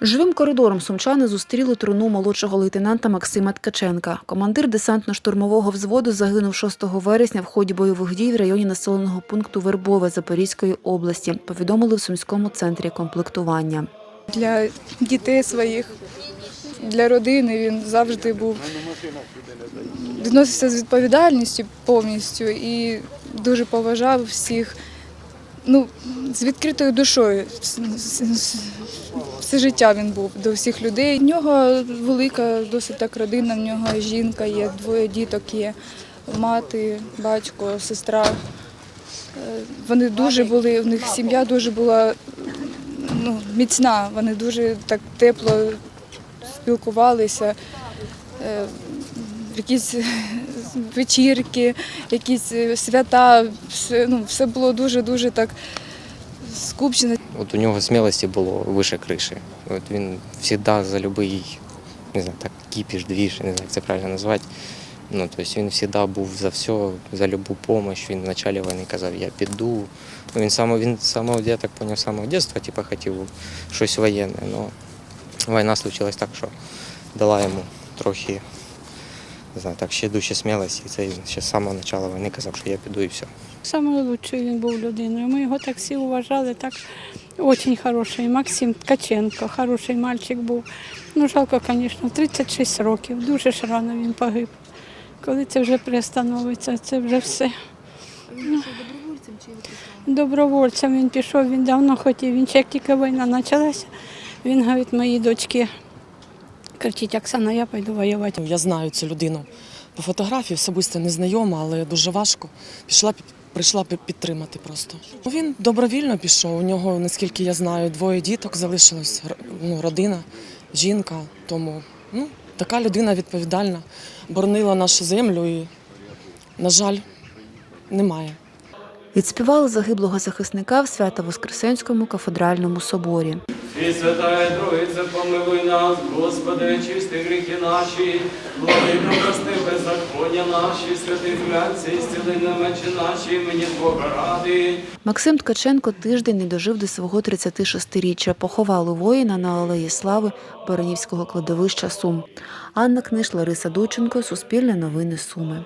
Живим коридором сумчани зустріли труну молодшого лейтенанта Максима Ткаченка. Командир десантно-штурмового взводу загинув 6 вересня в ході бойових дій в районі населеного пункту Вербове Запорізької області. Повідомили в сумському центрі комплектування. для дітей своїх, для родини він завжди був відносився з відповідальністю повністю і дуже поважав всіх. Ну, з відкритою душою. Все життя він був до всіх людей. В нього велика досить так родина, в нього жінка є, двоє діток є, мати, батько, сестра. Е, Вони дуже були, в них сім'я дуже була ну, міцна. Вони дуже так тепло спілкувалися. Е, Якісь вечірки, якісь е, свята, все, ну, все було дуже-дуже так скупчено. От у нього смілості було вище криші. От він завжди за любий, не знаю, так, кіпіш, двіж, не знаю, як це правильно назвати. Ну, тобто він завжди був за все, за любу допомогу. Він в початку війни казав, я піду. Ну, він саме, він самого, я так зрозумів, самого дитинства типу, хотів щось воєнне. Но війна случилась так, що дала йому трохи, не знаю, так, ще дужче смілості. І це він ще з самого початку війни казав, що я піду і все. Самою лучшою він був людиною. Ми його так всі вважали, так дуже хороший. Максим Ткаченко, хороший мальчик був. Ну, жалко, звісно, 36 років. Дуже ж рано він погиб. Коли це вже пристановиться, це вже все. Ну, Добровольцем він пішов, він давно хотів. Він ще як тільки війна почалася, він говорить моїй дочці, кричить, Оксана, я пойду воювати. Я знаю цю людину по фотографії, особисто не знайома, але дуже важко. Пішла прийшла підтримати просто. Ну, Він добровільно пішов. У нього, наскільки я знаю, двоє діток залишилось, ну, родина, жінка. Тому ну, така людина відповідальна, боронила нашу землю і, на жаль, немає. Відспівали загиблого захисника в Свято-Воскресенському кафедральному соборі. І святая Троїця, помилуй нас, Господи, чисти гріхи наші, владико, прости беззаконня наші, святий глянься, і зціли немечі наші, мені Бога ради. Максим Ткаченко тиждень не дожив до свого 36-річчя. Поховали воїна на Алеї Слави Баранівського кладовища Сум. Анна Книж, Лариса Дученко, Суспільне новини Суми.